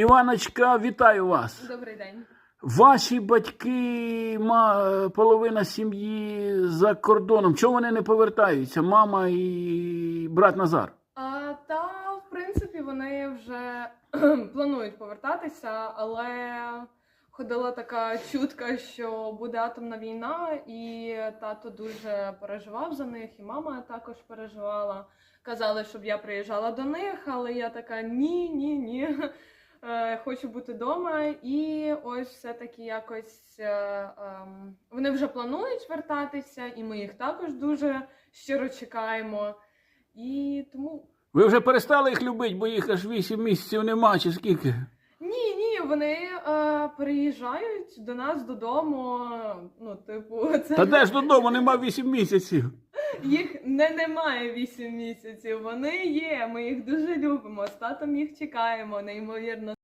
Іваночка, вітаю вас. Добрий день. Ваші батьки, половина сім'ї за кордоном. Чому вони не повертаються? Мама і брат Назар. А, та, в принципі, вони вже планують повертатися, але ходила така чутка, що буде атомна війна, і тато дуже переживав за них, і мама також переживала. Казали, щоб я приїжджала до них, але я така ні, ні, ні. Е, Хочу бути вдома, і ось все-таки якось е, ем, вони вже планують вертатися, і ми їх також дуже щиро чекаємо. І тому Ви вже перестали їх любити, бо їх аж 8 місяців нема, чи скільки? ні, ні, вони е, приїжджають до нас додому. Ну, типу, це Та де ж додому нема 8 місяців. Їх не немає 8 місяців. Вони є. Ми їх дуже любимо. З татом їх чекаємо. Неймовірно